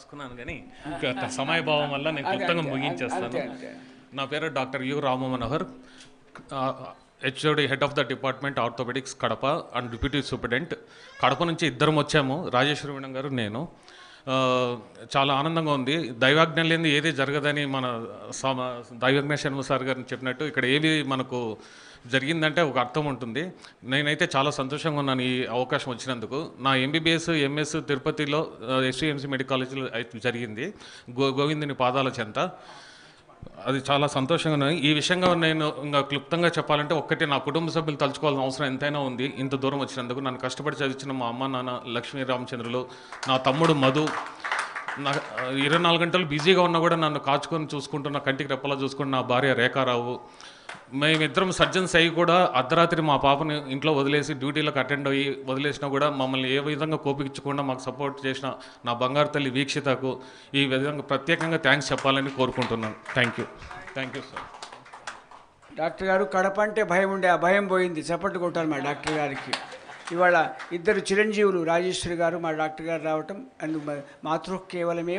రాసుకున్నాను కానీ. ఇంకా సమయభావం వల్ల నేను క్లుప్తంగా ముగించేస్తాను. నా పేరు doctor U Rama Manohar. HOD head of the department orthopaedics Kadapa and deputy superintendent. Kadapa నుంచి ఇద్దరం వచ్చాము రాజేశ్వరి మేడం గారు నేను. చాలా ఆనందంగా ఉంది. దైవాజ్ఞ లేని ఏది జరగదని మన సమ దైవజ్ఞ శర్మ సార్ గారిని చెప్పినట్టు ఇక్కడ ఏది మనకు జరిగిందంటే ఒక అర్థం ఉంటుంది. నేనైతే చాలా సంతోషంగా ఉన్నాను ఈ అవకాశం వచ్చినందుకు. నా ఎంబీబీఎస్ ఎంఎస్ తిరుపతిలో ఎస్టీఎంసీ మెడికల్ కాలేజీలో అయితే జరిగింది. గో గోవిందుని పాదాల చెంత. అది చాలా సంతోషంగా ఉన్నాయి ఈ విషయంగా నేను ఇంకా క్లుప్తంగా చెప్పాలంటే ఒక్కటి నా కుటుంబ సభ్యులు తలుచుకోవాల్సిన అవసరం ఎంతైనా ఉంది. ఇంత దూరం వచ్చినందుకు నన్ను కష్టపడి చదివించిన మా అమ్మ నాన్న లక్ష్మీ రామచంద్రులు నా తమ్ముడు మధు నా ఇరవై నాలుగు గంటలు బిజీగా ఉన్నా కూడా నన్ను కాచుకొని చూసుకుంటున్న కంటికి రెప్పలా చూసుకుంటూ నా భార్య రేఖారావు మేమిద్దరం సర్జన్స్ అయ్యి కూడా అర్ధరాత్రి మా పాపని ఇంట్లో వదిలేసి డ్యూటీలకు అటెండ్ అయ్యి వదిలేసినా కూడా మమ్మల్ని ఏ విధంగా కోపించకుండా మాకు సపోర్ట్ చేసిన నా బంగారు తల్లి వీక్షితకు ఈ విధంగా ప్రత్యేకంగా థ్యాంక్స్ చెప్పాలని కోరుకుంటున్నాను. Thank you thank you sir doctor గారు కడప అంటే భయం ఉండే ఆ భయం పోయింది. చప్పట్లు కొట్టాలి మా డాక్టర్ గారికి. ఇవాళ ఇద్దరు చిరంజీవులు రాజేశ్వరి గారు మా డాక్టర్ గారు రావటం అండ్ మాతృ కేవలమే